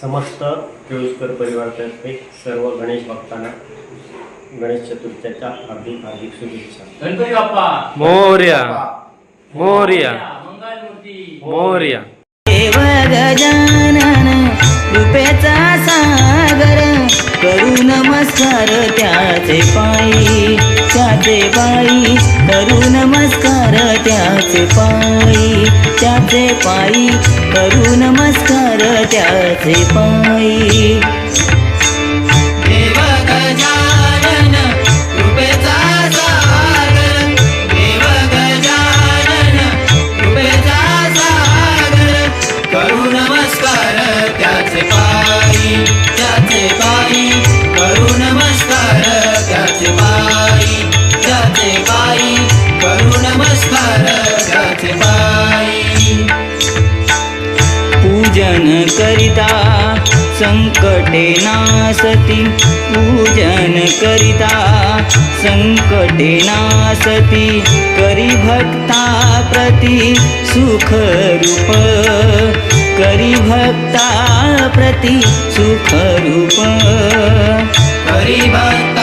समस्त केळुसकर परिवारातर्फे सर्व गणेश भक्तांना गणेश चतुर्थीच्या हार्दिक हार्दिक शुभेच्छा. गणपती बाप्पा! मोर्या. मोर्या. मंगलमूर्ती. मोर्या. देव गजानन कृपेचा सागर करू नमस्कार त्याचे पायी त्याचे पायी करू नमस्कार त्याचे पायी. त्याचे पायी करू नमस्कार त्याचे पायी. करू नमस्कार त्याचे पायी त्याचे पायी. करिता संकटे नासती पूजन करिता संकटे नासती करी भक्ता प्रति सुखरूप करी भक्ता प्रति सुखरूप करी भक्ता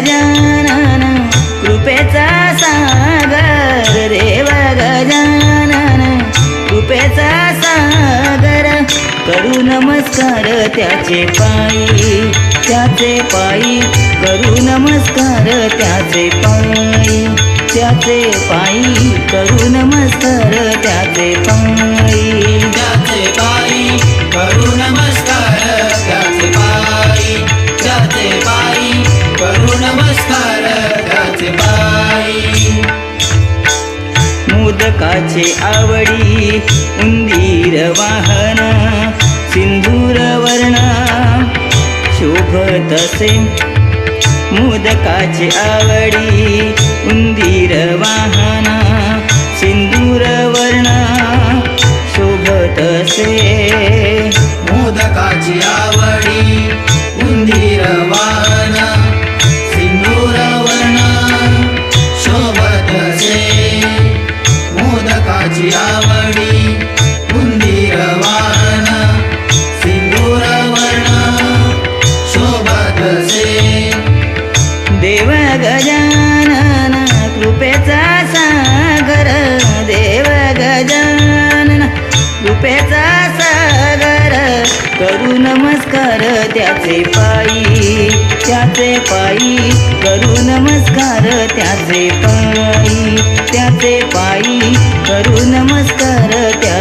गजानन कृपेचा सागर देव गजानन कृपेचा सागर. करू नमस्कार त्याचे पायी त्याचे पायी. करू नमस्कार त्याचे पायी त्याचे पायी. करू नमस्कार त्याचे पायी. मोदकाचे आवडी उंदीर वाहन सिंदूर वर्ण. शोभतसे मोदकाचे आवडी उंदीर वाहन सिंदूर वर्ण. शोभतसे मोदकाची आवडी उंदीर देव गजानन कृपेचा सागर. देव गजानन कृपेचा सागर. करू नमस्कार त्याचे पायी त्याचे पायी. करू नमस्कार त्याचे पायी त्याचे पायी. करू नमस्कार त्या